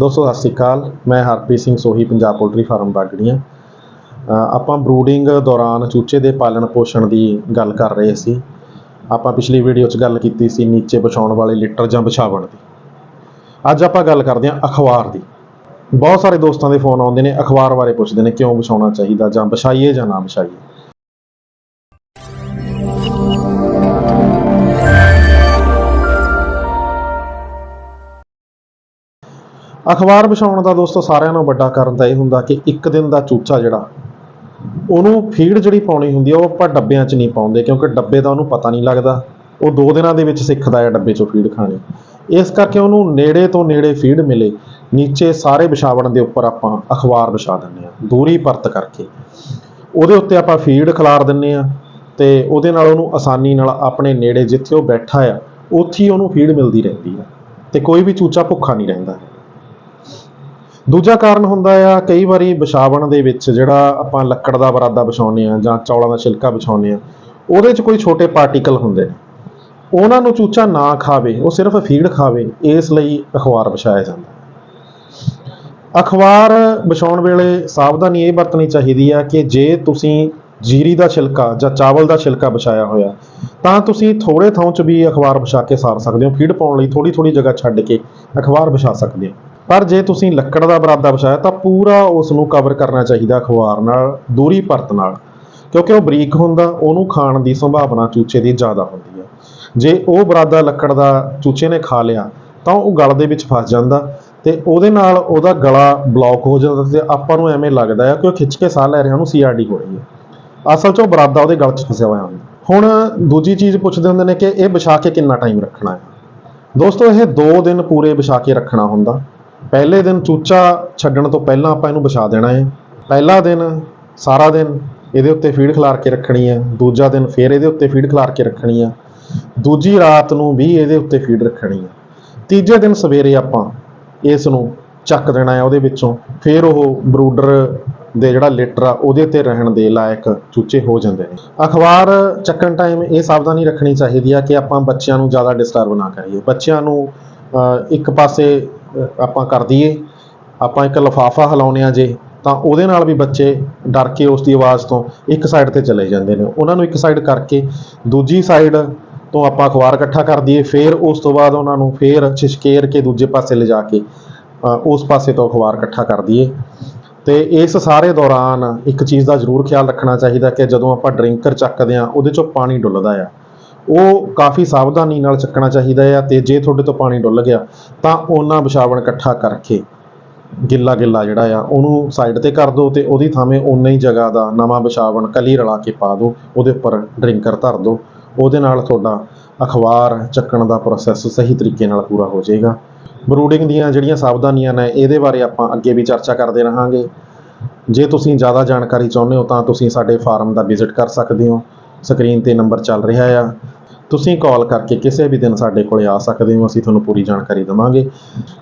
ਦੋਸਤੋ ਸਤਿ ਸ਼੍ਰੀ ਅਕਾਲ। ਮੈਂ ਹਰਪ੍ਰੀਤ ਸਿੰਘ ਸੋਹੀ ਪੰਜਾਬ ਪੋਲਟਰੀ ਫਾਰਮ ਬਾਗੜੀਆਂ। ਅ, ਆਪਾਂ ਬਰੂਡਿੰਗ ਦੌਰਾਨ ਚੂਚੇ ਦੇ ਪਾਲਣ ਪੋਸ਼ਣ ਦੀ ਗੱਲ ਕਰ ਰਹੇ ਸੀ। ਆਪਾਂ ਪਿਛਲੀ ਵੀਡੀਓ 'ਚ ਗੱਲ ਕੀਤੀ ਸੀ ਨੀਚੇ ਵਿਛਾਉਣ ਵਾਲੇ ਲਿੱਟਰ ਜਾਂ ਵਿਛਾਵਣ ਦੀ। ਅੱਜ ਆਪਾਂ ਗੱਲ ਕਰਦੇ ਹਾਂ ਅਖਬਾਰ ਦੀ। ਬਹੁਤ ਸਾਰੇ ਦੋਸਤਾਂ ਦੇ ਫੋਨ ਆਉਂਦੇ ਨੇ ਅਖਬਾਰ ਬਾਰੇ ਪੁੱਛਦੇ ਨੇ ਕਿਉਂ ਵਿਛਾਉਣਾ ਚਾਹੀਦਾ ਜਾਂ ਵਿਛਾਈਏ ਜਾਂ ਨਾ ਵਿਛਾਈਏ। ਅਖਬਾਰ ਵਿਛਾਉਣ ਦਾ ਦੋਸਤੋ ਸਾਰਿਆਂ ਨਾਲੋਂ ਵੱਡਾ ਕਾਰਨ ਤਾਂ ਇਹ ਹੁੰਦਾ ਕਿ ਇੱਕ ਦਿਨ ਦਾ ਚੂਚਾ ਜਿਹੜਾ, ਉਹਨੂੰ ਫੀਡ ਜਿਹੜੀ ਪਾਉਣੀ ਹੁੰਦੀ ਆ, ਉਹ ਆਪਾਂ ਡੱਬਿਆਂ 'ਚ ਨਹੀਂ ਪਾਉਂਦੇ ਕਿਉਂਕਿ ਡੱਬੇ ਦਾ ਉਹਨੂੰ ਪਤਾ ਨਹੀਂ ਲੱਗਦਾ। ਉਹ ਦੋ ਦਿਨਾਂ ਦੇ ਵਿੱਚ ਸਿੱਖਦਾ ਹੈ ਡੱਬੇ 'ਚੋਂ ਫੀਡ ਖਾਣੀ। ਇਸ ਕਰਕੇ ਉਹਨੂੰ ਨੇੜੇ ਤੋਂ ਨੇੜੇ ਫੀਡ ਮਿਲੇ, ਨੀਚੇ ਸਾਰੇ ਵਿਛਾਵਣ ਦੇ ਉੱਪਰ ਆਪਾਂ ਅਖਬਾਰ ਵਿਛਾ ਦਿੰਦੇ ਆ ਦੂਰੀ ਪਰਤ ਕਰਕੇ। ਉਹਦੇ ਉੱਤੇ ਆਪਾਂ ਫੀਡ ਖਿਲਾਰ ਦਿੰਨੇ ਆ ਤੇ ਉਹਦੇ ਨਾਲ ਉਹਨੂੰ ਆਸਾਨੀ ਨਾਲ ਆਪਣੇ ਨੇੜੇ ਜਿੱਥੇ ਉਹ ਬੈਠਾ ਆ, ਉੱਥੇ ਹੀ ਉਹਨੂੰ ਫੀਡ ਮਿਲਦੀ ਰਹਿੰਦੀ ਆ ਤੇ ਕੋਈ ਵੀ ਚੂਚਾ ਭੁੱਖਾ ਨਹੀਂ ਰਹਿੰਦਾ। ਦੂਜਾ ਕਾਰਨ ਹੁੰਦਾ ਆ, ਕਈ ਵਾਰੀ ਵਿਛਾਵਣ ਦੇ ਵਿੱਚ ਜਿਹੜਾ ਆਪਾਂ ਲੱਕੜ ਦਾ ਬਰਾਦਾ ਵਿਛਾਉਂਦੇ ਆ ਜਾਂ ਚੌਲਾਂ ਦਾ ਛਿਲਕਾ ਵਿਛਾਉਂਦੇ ਆ ਉਹਦੇ 'ਚ ਕੋਈ ਛੋਟੇ ਪਾਰਟੀਕਲ ਹੁੰਦੇ ਨੇ। ਉਹਨਾਂ ਨੂੰ ਚੂਚਾ ਨਾ ਖਾਵੇ, ਉਹ ਸਿਰਫ ਫੀਡ ਖਾਵੇ, ਇਸ ਲਈ ਅਖਬਾਰ ਵਿਛਾਇਆ ਜਾਂਦਾ। ਅਖਬਾਰ ਵਿਛਾਉਣ ਵੇਲੇ ਸਾਵਧਾਨੀ ਇਹ ਵਰਤਣੀ ਚਾਹੀਦੀ ਆ ਕਿ ਜੇ ਤੁਸੀਂ ਜੀਰੀ ਦਾ ਛਿਲਕਾ ਜਾਂ ਚਾਵਲ ਦਾ ਛਿਲਕਾ ਵਿਛਾਇਆ ਹੋਇਆ, ਤਾਂ ਤੁਸੀਂ ਥੋੜੇ ਥਾਂ 'ਚ ਵੀ ਅਖਬਾਰ ਵਿਛਾ ਕੇ ਸਾਰ ਸਕਦੇ ਹੋ। ਫੀਡ ਪਾਉਣ ਲਈ ਥੋੜੀ ਥੋੜੀ ਜਗ੍ਹਾ ਛੱਡ ਕੇ ਅਖਬਾਰ ਵਿਛਾ ਸਕਦੇ ਹੋ। ਪਰ ਜੇ ਤੁਸੀਂ ਲੱਕੜ ਦਾ ਬਰਾਦਾ ਵਿਛਾਇਆ ਤਾਂ ਪੂਰਾ ਉਸ ਨੂੰ ਕਵਰ ਕਰਨਾ ਚਾਹੀਦਾ ਅਖਬਾਰ ਨਾਲ, ਦੂਰੀ ਪਰਤ ਨਾਲ। ਕਿਉਂਕਿ ਉਹ ਬਰੀਕ ਹੁੰਦਾ, ਉਹਨੂੰ ਖਾਣ ਦੀ ਸੰਭਾਵਨਾ ਚੂਚੇ ਦੀ ਜ਼ਿਆਦਾ ਹੁੰਦੀ ਹੈ। ਜੇ ਉਹ ਬਰਾਦਾ ਲੱਕੜ ਦਾ ਚੂਚੇ ਨੇ ਖਾ ਲਿਆ, ਤਾਂ ਉਹ ਗਲ ਦੇ ਵਿੱਚ ਫਸ ਜਾਂਦਾ ਤੇ ਉਹਦੇ ਨਾਲ ਉਹਦਾ ਗਲਾ ਬਲੌਕ ਹੋ ਜਾਂਦਾ ਤੇ ਆਪਾਂ ਨੂੰ ਐਵੇਂ ਲੱਗਦਾ ਹੈ ਕਿ ਉਹ ਖਿੱਚ ਕੇ ਸਾਹ ਲੈ ਰਿਹਾ ਉਹਨੂੰ ਸੀਆਰਡੀ ਹੋ ਰਹੀ ਹੈ। ਅਸਲ 'ਚ ਉਹ ਬਰਾਦਾ ਉਹਦੇ ਗਲ 'ਚ ਫਸਿਆ ਹੋਇਆ ਹੁੰਦਾ। ਹੁਣ ਦੂਜੀ ਚੀਜ਼ ਪੁੱਛਦੇ ਹੁੰਦੇ ਨੇ ਕਿ ਇਹ ਵਿਛਾ ਕੇ ਕਿੰਨਾ ਟਾਈਮ ਰੱਖਣਾ ਹੈ? ਦੋਸਤੋ, ਇਹ 2 ਦਿਨ ਪੂਰੇ ਵਿਛਾ ਕੇ ਰੱਖਣਾ ਹੁੰਦਾ। ਪਹਿਲੇ ਦਿਨ ਚੂਚਾ ਛੱਡਣ ਤੋਂ ਪਹਿਲਾਂ ਆਪਾਂ ਇਹਨੂੰ ਵਿਛਾ ਦੇਣਾ ਹੈ। ਪਹਿਲਾ ਦਿਨ ਸਾਰਾ ਦਿਨ ਇਹਦੇ ਉੱਤੇ ਫੀਡ ਖਿਲਾਰ ਕੇ ਰੱਖਣੀ ਹੈ। ਦੂਜਾ ਦਿਨ ਫੇਰ ਇਹਦੇ ਉੱਤੇ ਫੀਡ ਖਿਲਾਰ ਕੇ ਰੱਖਣੀ ਹੈ। ਦੂਜੀ ਰਾਤ ਨੂੰ ਵੀ ਇਹਦੇ ਉੱਤੇ ਫੀਡ ਰੱਖਣੀ ਹੈ। ਤੀਜੇ ਦਿਨ ਸਵੇਰੇ ਆਪਾਂ ਇਸ ਨੂੰ ਚੱਕ ਦੇਣਾ ਹੈ ਉਹਦੇ ਵਿੱਚੋਂ। ਫੇਰ ਉਹ ਬਰੂਡਰ ਦੇ ਜਿਹੜਾ ਲਿਟਰ ਆ ਉਹਦੇ ਤੇ ਰਹਿਣ ਦੇ ਲਾਇਕ ਚੂਚੇ ਹੋ ਜਾਂਦੇ ਨੇ। ਅਖਬਾਰ ਚੱਕਣ ਟਾਈਮ ਇਹ ਸਾਵਧਾਨੀ ਰੱਖਣੀ ਚਾਹੀਦੀ ਆ ਕਿ ਆਪਾਂ ਬੱਚਿਆਂ ਨੂੰ ਜ਼ਿਆਦਾ ਡਿਸਟਰਬ ਨਾ ਕਰੀਏ। ਬੱਚਿਆਂ ਨੂੰ ਅ, ਇੱਕ ਪਾਸੇ ਆਪਾਂ ਕਰ ਦਈਏ, ਆਪਾਂ ਇੱਕ ਲਫਾਫਾ ਹਿਲਾਉਂਦੇ ਆ ਜੇ, ਤਾਂ ਉਹਦੇ ਨਾਲ ਵੀ ਬੱਚੇ ਡਰ ਕੇ ਉਸ ਦੀ ਆਵਾਜ਼ ਤੋਂ ਇੱਕ ਸਾਈਡ ਤੇ ਚਲੇ ਜਾਂਦੇ ਨੇ। ਉਹਨਾਂ ਨੂੰ ਇੱਕ ਸਾਈਡ ਕਰਕੇ ਦੂਜੀ ਸਾਈਡ ਤੋਂ ਆਪਾਂ ਅਖਬਾਰ ਇਕੱਠਾ ਕਰ ਦਈਏ, ਫਿਰ ਉਸ ਤੋਂ ਬਾਅਦ ਉਹਨਾਂ ਨੂੰ ਫਿਰ ਛਿਸ਼ਕੇਰ ਕੇ ਦੂਜੇ ਪਾਸੇ ਲਿਜਾ ਕੇ ਉਸ ਪਾਸੇ ਤੋਂ ਅਖਬਾਰ ਇਕੱਠਾ ਕਰ ਦਈਏ। ਤੇ ਇਸ ਸਾਰੇ ਦੌਰਾਨ ਇੱਕ ਚੀਜ਼ ਦਾ ਜ਼ਰੂਰ ਖਿਆਲ ਰੱਖਣਾ ਚਾਹੀਦਾ ਕਿ ਜਦੋਂ ਆਪਾਂ ਡਰਿੰਕਰ ਚੱਕਦੇ ਆ ਉਹਦੇ ਚੋਂ ਪਾਣੀ ਡੁੱਲਦਾ ਆ। ਉਹ ਕਾਫੀ ਸਾਵਧਾਨੀ ਨਾਲ ਚੱਕਣਾ ਚਾਹੀਦਾ ਆ ਤੇ ਜੇ ਤੁਹਾਡੇ ਤੋਂ ਪਾਣੀ ਡੁੱਲ ਗਿਆ, ਤਾਂ ਉਹਨਾਂ ਵਿਛਾਵਣ ਇਕੱਠਾ ਕਰਕੇ ਗਿੱਲਾ ਗਿੱਲਾ ਜਿਹੜਾ ਆ, ਉਹਨੂੰ ਸਾਈਡ ਤੇ ਕਰ ਦਿਓ ਤੇ ਉਹਦੀ ਥਾਵੇਂ ਉਨਾ ਹੀ ਜਗ੍ਹਾ ਦਾ ਨਵਾਂ ਵਿਛਾਵਣ ਕਲੀ ਰਲਾ ਕੇ ਪਾ ਦਿਓ, ਉਹਦੇ ਉੱਪਰ ਡਰਿੰਕਰ ਧਰ ਦਿਓ, ਉਹਦੇ ਨਾਲ ਤੁਹਾਡਾ ਅਖਬਾਰ ਚੱਕਣ ਦਾ ਪ੍ਰੋਸੈਸ ਸਹੀ ਤਰੀਕੇ ਨਾਲ ਪੂਰਾ ਹੋ ਜਾਏਗਾ। ਬਰੂਡਿੰਗ ਦੀਆਂ ਜਿਹੜੀਆਂ ਸਾਵਧਾਨੀਆਂ ਨੇ, ਇਹਦੇ ਬਾਰੇ ਆਪਾਂ ਅੱਗੇ ਵੀ ਚਰਚਾ ਕਰਦੇ ਰਹਾਂਗੇ। ਜੇ ਤੁਸੀਂ ਜ਼ਿਆਦਾ ਜਾਣਕਾਰੀ ਚਾਹੁੰਦੇ ਹੋ ਤਾਂ ਤੁਸੀਂ ਸਾਡੇ ਫਾਰਮ ਦਾ ਵਿਜ਼ਿਟ ਕਰ ਸਕਦੇ ਹੋ। ਸਕਰੀਨ ਤੇ ਨੰਬਰ ਚੱਲ ਰਿਹਾ ਆ। ਤੁਸੀਂ ਕਾਲ ਕਰਕੇ ਕਿਸੇ ਵੀ ਦਿਨ ਸਾਡੇ ਕੋਲੇ ਆ ਸਕਦੇ ਹੋ, ਅਸੀਂ ਤੁਹਾਨੂੰ ਪੂਰੀ ਜਾਣਕਾਰੀ ਦੇਵਾਂਗੇ।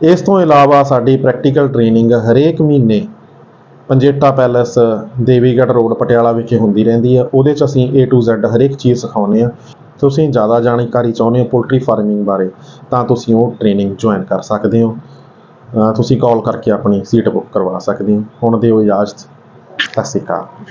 ਇਸ ਤੋਂ ਇਲਾਵਾ ਸਾਡੀ ਪ੍ਰੈਕਟੀਕਲ ਟ੍ਰੇਨਿੰਗ ਹਰੇਕ ਮਹੀਨੇ ਪੰਜੇਟਾ ਪੈਲੇਸ, ਦੇਵੀਗੜ੍ਹ ਰੋਡ, ਪਟਿਆਲਾ ਵਿਖੇ ਹੁੰਦੀ ਰਹਿੰਦੀ ਹੈ ਉਹਦੇ 'ਚ ਅਸੀਂ A to Z ਹਰੇਕ ਚੀਜ਼ ਸਿਖਾਉਂਦੇ ਆ। ਤੁਸੀਂ ਜ਼ਿਆਦਾ ਜਾਣਕਾਰੀ ਚਾਹੁੰਦੇ ਹੋ ਪੋਲਟਰੀ ਫਾਰਮਿੰਗ ਬਾਰੇ, ਤਾਂ ਤੁਸੀਂ ਉਹ ਟ੍ਰੇਨਿੰਗ ਜੁਆਇਨ ਕਰ ਸਕਦੇ ਹੋ। ਤੁਸੀਂ ਕਾਲ ਕਰਕੇ ਆਪਣੀ ਸੀਟ ਬੁੱਕ ਕਰਵਾ ਸਕਦੇ ਹੋ। ਹੁਣ ਦਿਓ ਇਜਾਜ਼ਤ। ਸਤਿ ਸ਼੍ਰੀ ਅਕਾਲ।